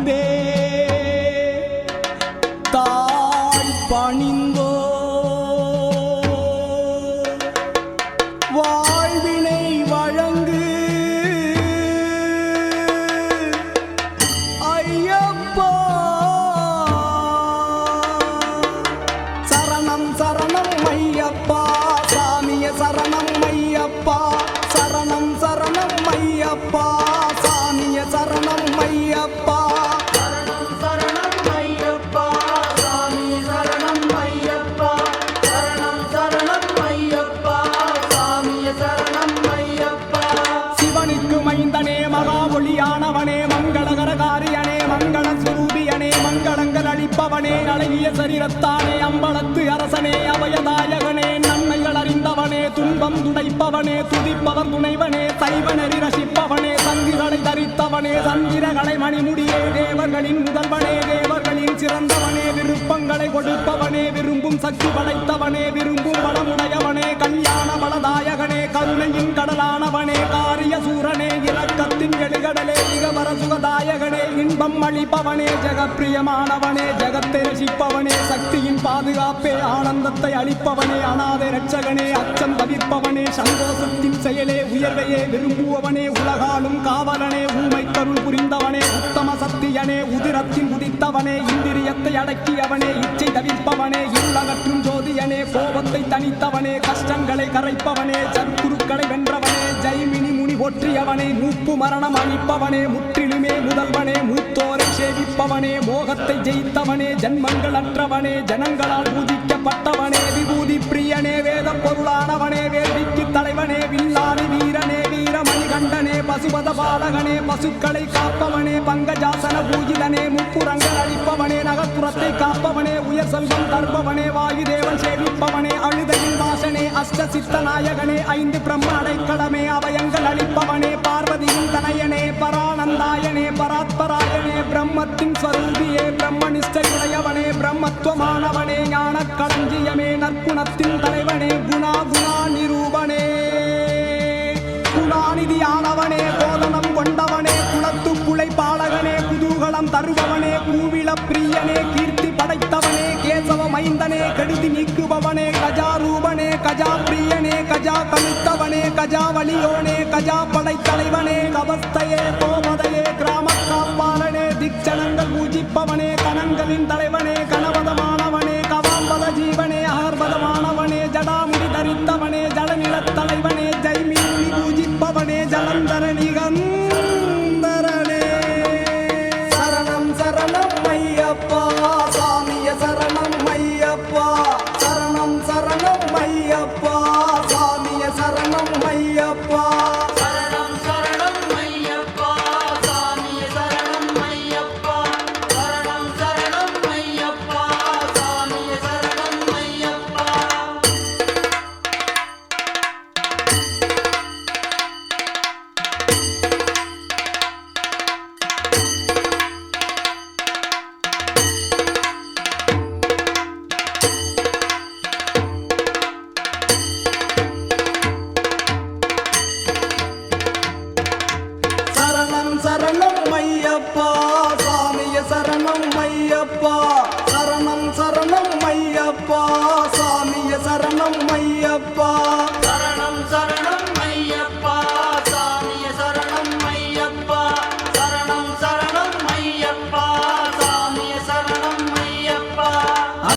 பணிந்தே தாழ் பணிந்தோ மங்களங்கள் அழகிய சரீரத்தானே அம்பலத்து அரசனே அபயதாயகனே நன்மைகள் அறிந்தவனே துன்பம் துடைப்பவனே துதிப்பவர் துணைவனே சைவ ரசிப்பவனே சங்குகளை தரித்தவனே சந்திரகளை மணிமுடியே தேவர்களின் முதல்வனே தேவர்களின் சிறந்தவனே விருப்பங்களை கொடுப்பவனே விரும்பும் சக்தி படைத்தவனே விரும்பும் வளமுடையவனே கல்யாண பலதாயகனே கருணையின் கடலானவனே காரிய சூரனே இலக்கத்தின் எழுகடலே இகவர சுகதாயகனே தீபம் அளிப்பவனே ஜெகப்பிரியமானவனே ஜெகத்தை ரசிப்பவனே சக்தியின் பாதுகாப்பே ஆனந்தத்தை அளிப்பவனே அனாதை ரட்சகனே அச்சம் தவிர்ப்பவனே சந்தோஷத்தின் செயலே உயர்வையே விரும்புவவனே உலகாலும் காவலனே ஊமை கருள் புரிந்தவனே உத்தம சத்தியனே உதிரத்தின் உதித்தவனே இந்திரியத்தை அடக்கியவனே இச்சை தவிர்ப்பவனே இருளகற்றும் ஜோதியனே கோபத்தை தனித்தவனே கஷ்டங்களை கரைப்பவனே சற்குருக்களை வென்ற போற்றியவனே மூப்பு மரணம் அழிப்பவனே முற்றிலுமே முதல்வனே மூத்தோரை சேவிப்பவனே மோகத்தை ஜெயித்தவனே ஜன்மங்கள் அற்றவனே ஜனங்களால் பூஜிக்கப்பட்டவனே விபூதி பிரியனே வேத பொருளானவனே வேள்விக்கு தலைவனே வில்லாதி வீரனே வீரமணிகண்டனே பசுபத பாலகனே பசுக்களை காப்பவனே பங்கஜாசன பூஜிதனே முப்புறங்கள் அழிப்பவனே நகர்ப்புறத்தை காப்பவனே உயர் செல்வம் தருபவனே வாயுதேவன் சேவிப்பவனே அழுதையில் அஷ்ட சித்த நாயகனே ஐந்து பிரம்ம கடமே அவயங்கள் அளிப்பவனே பார்வதியின் தனையனே பரானந்தாயனே பராத்பராயனே பிரம்மத்தின் ஸ்வரூபியே பிரம்மனிஷ்டையுடையவனே பிரம்மத்துவமானவனே ஞான களஞ்சியமே நற்குணத்தின் தலைவனே குணா குணா நிரூபனே குணாநிதியானவனே கேசவ மைந்தனே கெடுதி நீக்குபவனே கஜா ரூபனே கஜா பிரியனே கஜா கழுத்தவனே கஜா வலியோனே கஜா படைத்தலைவனே கவஸ்தையே கோமதையே கிராம காப்பாளனே திக்ஷணங்கள் பூஜிப்பவனே கணங்களின் தலைவனே கணவதமானவனே கவாம்பத ஜீவனே அகர்வதமானவனே ஜடாமுடி தரித்தவனே ஜடநிலத் தலைவனே ஐயப்பா சரணம் சரணம் ஐயப்பா சாமிய சரணம் ஐயப்பா.